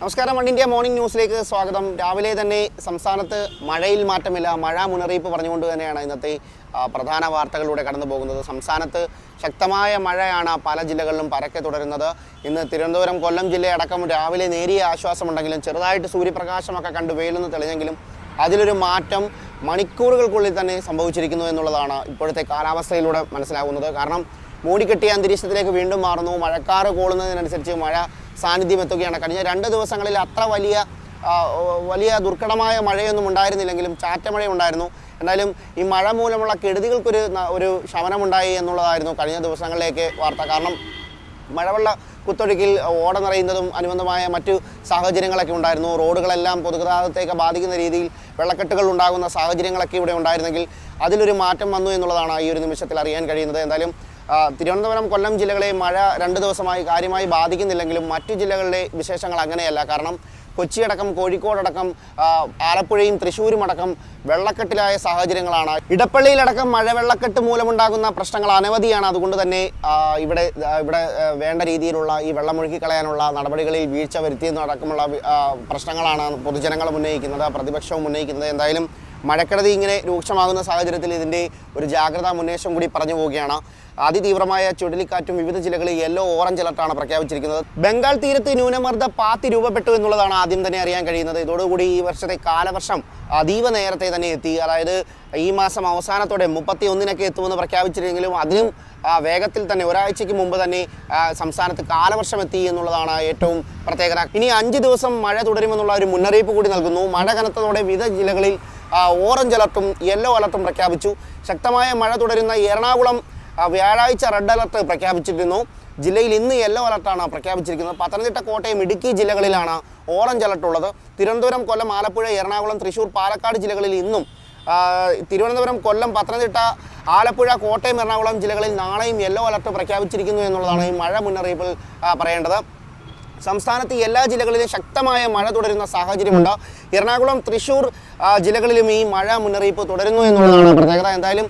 നമസ്കാരം India morning ന്യൂസിലേക്ക് സ്വാഗതം. രാവിലെ തന്നെ സംസ്ഥാനത്ത് മഴയിൽ മാറ്റമില്ല. മഴ മുന്നറിയിപ്പ് പറഞ്ഞുകൊണ്ട് തന്നെയാണ് ഇന്നത്തെ പ്രധാന വാർത്തകളിലൂടെ കടന്നു പോകുന്നത്. സംസ്ഥാനത്ത് ശക്തമായ മഴയാണ് പല ജില്ലകളിലും പരക്കെ തുടരുന്നത്. ഇന്ന് തിരുവനന്തപുരം കൊല്ലം ജില്ലയടക്കം രാവിലെ നേരിയ ആശ്വാസമുണ്ടെങ്കിലും ചെറുതായിട്ട് സൂര്യപ്രകാശമൊക്കെ കണ്ട് വെയിലൊന്ന് തെളിഞ്ഞെങ്കിലും അതിലൊരു മാറ്റം മണിക്കൂറുകൾക്കുള്ളിൽ തന്നെ സംഭവിച്ചിരിക്കുന്നു എന്നുള്ളതാണ് ഇപ്പോഴത്തെ കാലാവസ്ഥയിലൂടെ മനസ്സിലാകുന്നത്. കാരണം മൂടിക്കെട്ടിയ അന്തരീക്ഷത്തിലേക്ക് വീണ്ടും മാറുന്നു. മഴക്കാറ് കൂടുന്നതിനനുസരിച്ച് മഴ സാന്നിധ്യം എത്തുകയാണ്. കഴിഞ്ഞ രണ്ട് ദിവസങ്ങളിൽ അത്ര വലിയ വലിയ ദുർഘടമായ മഴയൊന്നും ഉണ്ടായിരുന്നില്ലെങ്കിലും ചാറ്റമഴ ഉണ്ടായിരുന്നു. എന്നാലും ഈ മഴ മൂലമുള്ള കെടുതികൾക്കൊരു ഒരു ശമനമുണ്ടായി എന്നുള്ളതായിരുന്നു കഴിഞ്ഞ ദിവസങ്ങളിലേക്ക് വാർത്ത. കാരണം മഴവെള്ള കുത്തൊഴുക്കിൽ ഓട നിറയുന്നതും അനുബന്ധമായ മറ്റു സാഹചര്യങ്ങളൊക്കെ ഉണ്ടായിരുന്നു. റോഡുകളെല്ലാം പൊതുഗതാഗതത്തേക്ക് ബാധിക്കുന്ന രീതിയിൽ വെള്ളക്കെട്ടുകൾ ഉണ്ടാകുന്ന സാഹചര്യങ്ങളൊക്കെ ഇവിടെ ഉണ്ടായിരുന്നെങ്കിൽ അതിലൊരു മാറ്റം വന്നു എന്നുള്ളതാണ് ഈ ഒരു നിമിഷത്തിൽ അറിയാൻ കഴിയുന്നത്. എന്തായാലും തിരുവനന്തപുരം കൊല്ലം ജില്ലകളെ മഴ രണ്ട് ദിവസമായി കാര്യമായി ബാധിക്കുന്നില്ലെങ്കിലും മറ്റു ജില്ലകളിലെ വിശേഷങ്ങൾ അങ്ങനെയല്ല. കാരണം കൊച്ചിയടക്കം കോഴിക്കോടടക്കം ആലപ്പുഴയും തൃശ്ശൂരും അടക്കം വെള്ളക്കെട്ടിലായ സാഹചര്യങ്ങളാണ്. ഇടപ്പള്ളിയിലടക്കം മഴവെള്ളക്കെട്ട് മൂലമുണ്ടാകുന്ന പ്രശ്നങ്ങൾ അനവധിയാണ്. അതുകൊണ്ട് തന്നെ ഇവിടെ ഇവിടെ വേണ്ട രീതിയിലുള്ള ഈ വെള്ളമൊഴുക്കി കളയാനുള്ള നടപടികളിൽ വീഴ്ച വരുത്തിയെന്നടക്കമുള്ള പ്രശ്നങ്ങളാണ് പൊതുജനങ്ങൾ ഉന്നയിക്കുന്നത് പ്രതിപക്ഷവും ഉന്നയിക്കുന്നത്. എന്തായാലും മഴക്കെടുതി ഇങ്ങനെ രൂക്ഷമാകുന്ന സാഹചര്യത്തിൽ ഇതിന്റെ ഒരു ജാഗ്രതാ മുന്നേറ്റം കൂടി പറഞ്ഞു പോവുകയാണ്. അതിതീവ്രമായ ചുഴലിക്കാറ്റും വിവിധ ജില്ലകളിൽ യെല്ലോ ഓറഞ്ച് അലർട്ടാണ് പ്രഖ്യാപിച്ചിരിക്കുന്നത്. ബംഗാൾ തീരത്ത് ന്യൂനമർദ്ദ പാത്തി രൂപപ്പെട്ടു എന്നുള്ളതാണ് ആദ്യം തന്നെ അറിയാൻ കഴിയുന്നത്. ഇതോടുകൂടി ഈ വർഷത്തെ കാലവർഷം അതീവ നേരത്തെ തന്നെ എത്തി. അതായത് ഈ മാസം അവസാനത്തോടെ മുപ്പത്തി ഒന്നിനൊക്കെ എത്തുമെന്ന് പ്രഖ്യാപിച്ചിരുന്നെങ്കിലും അതിനും വേഗത്തിൽ തന്നെ ഒരാഴ്ചയ്ക്ക് മുമ്പ് തന്നെ സംസ്ഥാനത്ത് കാലവർഷം എത്തി എന്നുള്ളതാണ് ഏറ്റവും പ്രത്യേകത. ഇനി അഞ്ച് ദിവസം മഴ തുടരുമെന്നുള്ള ഒരു മുന്നറിയിപ്പ് കൂടി നൽകുന്നു. മഴ കനത്തതോടെ വിവിധ ജില്ലകളിൽ ഓറഞ്ച് അലർട്ടും യെല്ലോ അലർട്ടും പ്രഖ്യാപിച്ചു. ശക്തമായ മഴ തുടരുന്ന എറണാകുളം വ്യാഴാഴ്ച റെഡ് അലർട്ട് പ്രഖ്യാപിച്ചിരുന്നു. ജില്ലയിൽ ഇന്ന് യെല്ലോ അലർട്ടാണ് പ്രഖ്യാപിച്ചിരിക്കുന്നത്. പത്തനംതിട്ട കോട്ടയം ഇടുക്കി ജില്ലകളിലാണ് ഓറഞ്ച് അലർട്ട് ഉള്ളത്. തിരുവനന്തപുരം കൊല്ലം ആലപ്പുഴ എറണാകുളം തൃശ്ശൂർ പാലക്കാട് ജില്ലകളിൽ ഇന്നും തിരുവനന്തപുരം കൊല്ലം പത്തനംതിട്ട ആലപ്പുഴ കോട്ടയം എറണാകുളം ജില്ലകളിൽ നാളെയും യെല്ലോ അലർട്ട് പ്രഖ്യാപിച്ചിരിക്കുന്നു എന്നുള്ളതാണ് ഈ മഴ മുന്നറിയിപ്പിൽ പറയേണ്ടത്. സംസ്ഥാനത്ത് എല്ലാ ജില്ലകളിലും ശക്തമായ മഴ തുടരുന്ന സാഹചര്യമുണ്ട്. എറണാകുളം തൃശൂർ ജില്ലകളിലും ഈ മഴ മുന്നറിയിപ്പ് തുടരുന്നു എന്നുള്ളതാണ് പ്രത്യേകത. എന്തായാലും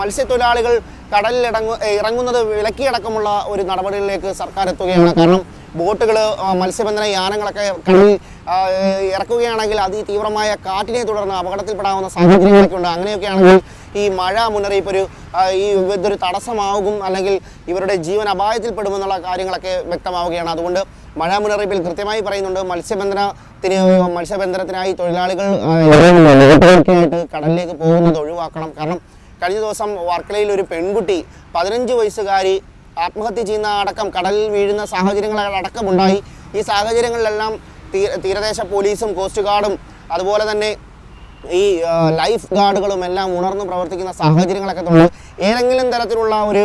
മത്സ്യത്തൊഴിലാളികൾ കടലിൽ ഇടങ്ങ ഇറങ്ങുന്നത് വിലക്കിയടക്കമുള്ള ഒരു നടപടികളിലേക്ക് സർക്കാർ എത്തുകയാണ്. കാരണം ബോട്ടുകൾ മത്സ്യബന്ധന യാനങ്ങളൊക്കെ കടലിൽ ഇറക്കുകയാണെങ്കിൽ അതിതീവ്രമായ കാറ്റിനെ തുടർന്ന് അപകടത്തിൽപ്പെടാവുന്ന സാഹചര്യങ്ങളൊക്കെ ഉണ്ട്. അങ്ങനെയൊക്കെയാണെങ്കിൽ ഈ മഴ മുന്നറിയിപ്പ് ഒരു ഈ ഇതൊരു തടസ്സമാകും അല്ലെങ്കിൽ ഇവരുടെ ജീവൻ അപായത്തിൽപ്പെടുമെന്നുള്ള കാര്യങ്ങളൊക്കെ വ്യക്തമാവുകയാണ്. അതുകൊണ്ട് മഴ മുന്നറിയിപ്പിൽ കൃത്യമായി പറയുന്നുണ്ട്. മത്സ്യബന്ധനത്തിന് മത്സ്യബന്ധനത്തിനായി തൊഴിലാളികൾ ആയിട്ട് കടലിലേക്ക് പോകുന്നത് ഒഴിവാക്കണം. കാരണം കഴിഞ്ഞ ദിവസം വർക്കലയിൽ ഒരു പെൺകുട്ടി പതിനഞ്ച് വയസ്സുകാരി ആത്മഹത്യ ചെയ്യുന്ന അടക്കം കടലിൽ വീഴുന്ന സാഹചര്യങ്ങൾ അടക്കമുണ്ടായി. ഈ സാഹചര്യങ്ങളിലെല്ലാം തീരദേശ പോലീസും കോസ്റ്റ് ഗാർഡും അതുപോലെ തന്നെ ഈ ലൈഫ് ഗാർഡുകളും എല്ലാം ഉണർന്നു പ്രവർത്തിക്കുന്ന സാഹചര്യങ്ങളൊക്കെ ഉണ്ട് ഏതെങ്കിലും തരത്തിലുള്ള ഒരു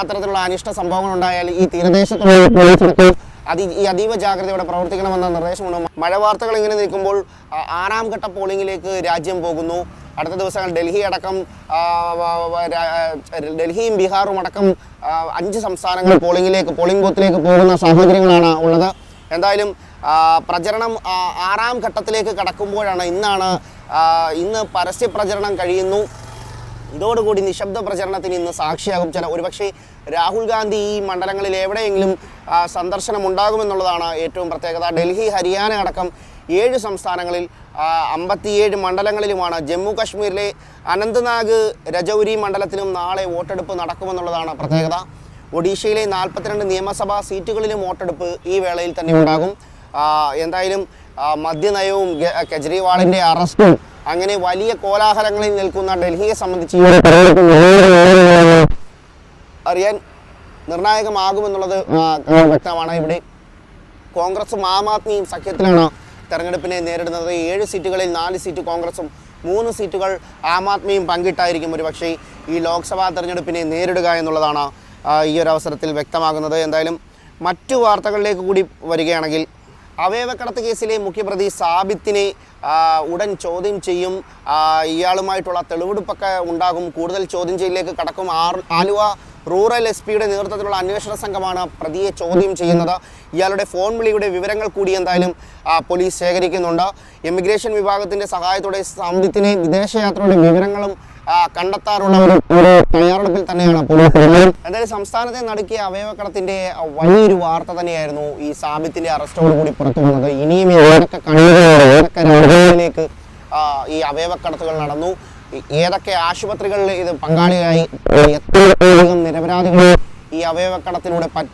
അത്തരത്തിലുള്ള അനിഷ്ട സംഭവങ്ങൾ ഉണ്ടായാൽ ഈ തീരദേശത്തുള്ള പോലീസ് അതി ഈ അതീവ ജാഗ്രതയോടെ പ്രവർത്തിക്കണമെന്ന നിർദ്ദേശമുണ്ട്. മഴ വാർത്തകൾ ഇങ്ങനെ നിൽക്കുമ്പോൾ ആറാം ഘട്ട പോളിംഗിലേക്ക് രാജ്യം പോകുന്നു. അടുത്ത ദിവസങ്ങൾ ഡൽഹി അടക്കം ഡൽഹിയും ബീഹാറും അടക്കം അഞ്ച് സംസ്ഥാനങ്ങൾ പോളിംഗിലേക്ക് പോളിംഗ് ബൂത്തിലേക്ക് പോകുന്ന സാഹചര്യങ്ങളാണ് ഉള്ളത്. എന്തായാലും പ്രചരണം ആറാം ഘട്ടത്തിലേക്ക് കടക്കുമ്പോഴാണ് ഇന്നാണ് ഇന്ന് പരസ്യ പ്രചരണം കഴിയുന്നു. ഇതോടുകൂടി നിശബ്ദ പ്രചരണത്തിന് ഇന്ന് സാക്ഷിയാകും ചില ഒരുപക്ഷെ രാഹുൽ ഗാന്ധി ഈ മണ്ഡലങ്ങളിൽ എവിടെയെങ്കിലും സന്ദർശനം ഉണ്ടാകുമെന്നുള്ളതാണ് ഏറ്റവും പ്രത്യേകത. ഡൽഹി ഹരിയാന അടക്കം ഏഴ് സംസ്ഥാനങ്ങളിൽ അമ്പത്തിയേഴ് മണ്ഡലങ്ങളിലുമാണ് ജമ്മു കാശ്മീരിലെ അനന്ത്നാഗ് രജൌരി മണ്ഡലത്തിലും നാളെ വോട്ടെടുപ്പ് നടക്കുമെന്നുള്ളതാണ് പ്രത്യേകത. ഒഡീഷയിലെ നാൽപ്പത്തിരണ്ട് നിയമസഭാ സീറ്റുകളിലും വോട്ടെടുപ്പ് ഈ വേളയിൽ തന്നെ ഉണ്ടാകും. എന്തായാലും മദ്യനയവും കെജ്രിവാളിന്റെ കെജ്രിവാളിന്റെ അറസ്റ്റും അങ്ങനെ വലിയ കോലാഹലങ്ങളിൽ നിൽക്കുന്ന ഡൽഹിയെ സംബന്ധിച്ച് അറിയാൻ നിർണായകമാകുമെന്നുള്ളത് വ്യക്തമാണ്. ഇവിടെ കോൺഗ്രസും ആം ആദ്മിയും സഖ്യത്തിലാണ് തെരഞ്ഞെടുപ്പിനെ നേരിടുന്നത്. ഏഴ് സീറ്റുകളിൽ നാല് സീറ്റ് കോൺഗ്രസും മൂന്ന് സീറ്റുകൾ ആം ആദ്മിയും പങ്കിട്ടായിരിക്കും. ഒരുപക്ഷേ ഈ ലോക്സഭാ തെരഞ്ഞെടുപ്പിനെ നേരിടുക എന്നുള്ളതാണ് ഈ ഒരു അവസരത്തിൽ വ്യക്തമാകുന്നത്. എന്തായാലും മറ്റു വാർത്തകളിലേക്ക് കൂടി വരികയാണെങ്കിൽ അവയവക്കടത്ത് കേസിലെ മുഖ്യപ്രതി സാബിത്തിനെ ഉടൻ ചോദ്യം ചെയ്യും. ഇയാളുമായിട്ടുള്ള തെളിവെടുപ്പൊക്കെ ഉണ്ടാകും. കൂടുതൽ ചോദ്യം ചെയ്യലിലേക്ക് കടക്കും. ആലുവ റൂറൽ എസ് പിയുടെ നേതൃത്വത്തിലുള്ള അന്വേഷണ സംഘമാണ് പ്രതിയെ ചോദ്യം ചെയ്യുന്നത്. ഇയാളുടെ ഫോൺ വിളിയുടെ വിവരങ്ങൾ കൂടി എന്തായാലും പോലീസ് ശേഖരിക്കുന്നുണ്ട്. ഇമിഗ്രേഷൻ വിഭാഗത്തിന്റെ സഹായത്തോടെ സാമ്പിത്തിനെ വിദേശയാത്രയുടെ വിവരങ്ങളും കണ്ടെത്താറുള്ള ഒരു തയ്യാറെടുപ്പിൽ തന്നെയാണ് പോലീസ്. എന്തായാലും സംസ്ഥാനത്തെ നടുക്കിയ അവയവക്കടത്തിന്റെ കടത്തിന്റെ വലിയൊരു വാർത്ത തന്നെയായിരുന്നു ഈ സാബിത്തിന്റെ അറസ്റ്റോട് കൂടി പുറത്തു വന്നത് ഇനിയും ഏതൊക്കെ കണ്ണുകളോട് ഏതൊക്കെ രാജ്യങ്ങളിലേക്ക് ഈ അവയവക്കടത്തുകൾ നടന്നു ഏതൊക്കെ ആശുപത്രികളിൽ ഇത് പങ്കാളിയായി എത്രയധികം നിരപരാധികൾ ഈ അവയവക്കടത്തിലൂടെ കടത്തിലൂടെ.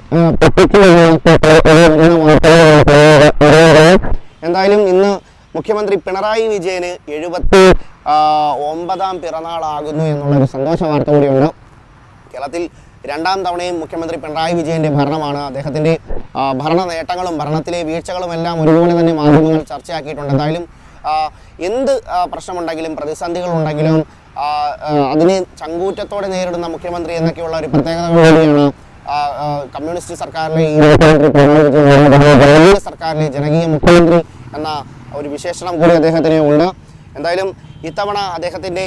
എന്തായാലും ഇന്ന് മുഖ്യമന്ത്രി പിണറായി വിജയന് എഴുപത്തി ഒമ്പതാം പിറന്നാളാകുന്നു എന്നുള്ളൊരു സന്തോഷ വാർത്ത കൂടിയുണ്ട്. കേരളത്തിൽ രണ്ടാം തവണയും മുഖ്യമന്ത്രി പിണറായി വിജയന്റെ ഭരണമാണ്. അദ്ദേഹത്തിന്റെ ഭരണ നേട്ടങ്ങളും ഭരണത്തിലെ വീഴ്ചകളും എല്ലാം ഒരുപോലെ തന്നെ മാധ്യമങ്ങൾ ചർച്ചയാക്കിയിട്ടുണ്ട്. എന്തായാലും എന്ത് പ്രശ്നമുണ്ടെങ്കിലും പ്രതിസന്ധികളുണ്ടെങ്കിലും അതിനെ ചങ്കൂറ്റത്തോടെ നേരിടുന്ന മുഖ്യമന്ത്രി എന്നൊക്കെയുള്ള ഒരു പ്രത്യേകത കൂടിയാണ് കമ്മ്യൂണിസ്റ്റ് സർക്കാരിലെ ഈ മുഖ്യമന്ത്രി പിണറായി വിജയൻ സർക്കാരിലെ ജനകീയ മുഖ്യമന്ത്രി എന്ന ഒരു വിശേഷണം കൂടി അദ്ദേഹത്തിന് ഉണ്ട്. എന്തായാലും ഇത്തവണ അദ്ദേഹത്തിന്റെ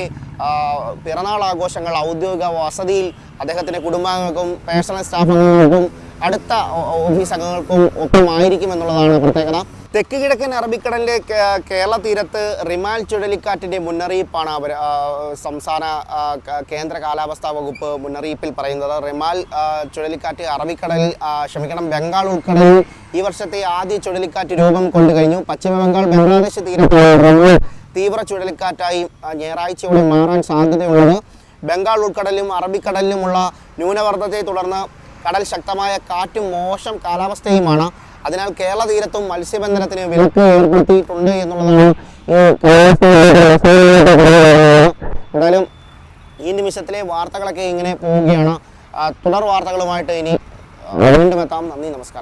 പിറന്നാൾ ആഘോഷങ്ങൾ ഔദ്യോഗിക വസതിയിൽ അദ്ദേഹത്തിന്റെ കുടുംബാംഗങ്ങൾക്കും പേഴ്സണൽ സ്റ്റാഫ് അംഗങ്ങൾക്കും അടുത്ത ഓഫീസ് അംഗങ്ങൾക്കും ഒപ്പം ആയിരിക്കും എന്നുള്ളതാണ് പ്രത്യേകത. തെക്ക് കിഴക്കൻ അറബിക്കടലിലെ കേരള തീരത്ത് റിമാൽ ചുഴലിക്കാറ്റിന്റെ മുന്നറിയിപ്പാണ് അവർ സംസ്ഥാന കേന്ദ്ര കാലാവസ്ഥാ വകുപ്പ് മുന്നറിയിപ്പിൽ പറയുന്നത്. റിമാൽ ചുഴലിക്കാറ്റ് അറബിക്കടലിൽ ക്ഷമിക്കണം ബംഗാൾ ഉൾക്കടലിൽ ഈ വർഷത്തെ ആദ്യ ചുഴലിക്കാറ്റ് രൂപം കൊണ്ടു കഴിഞ്ഞു. പശ്ചിമ ബംഗാൾ ബംഗ്ലാദേശ് തീരത്ത് തീവ്ര ചുഴലിക്കാറ്റായി ഞായറാഴ്ചയോടെ മാറാൻ സാധ്യതയുള്ളത്. ബംഗാൾ ഉൾക്കടലിലും അറബിക്കടലിലുമുള്ള ന്യൂനമർദ്ദത്തെ തുടർന്ന് കടൽ ശക്തമായ കാറ്റും മോശം കാലാവസ്ഥയുമാണ് അതിനാൽ കേരള തീരത്തും മത്സ്യബന്ധനത്തിന് വിലക്ക് ഏർപ്പെടുത്തിയിട്ടുണ്ട് എന്നുള്ളതാണ് ഈ എന്തായാലും ഈ നിമിഷത്തിലെ വാർത്തകളൊക്കെ ഇങ്ങനെ പോവുകയാണ്. തുടർ വാർത്തകളുമായിട്ട് ഇനി വീണ്ടും എത്താം. നന്ദി നമസ്കാരം.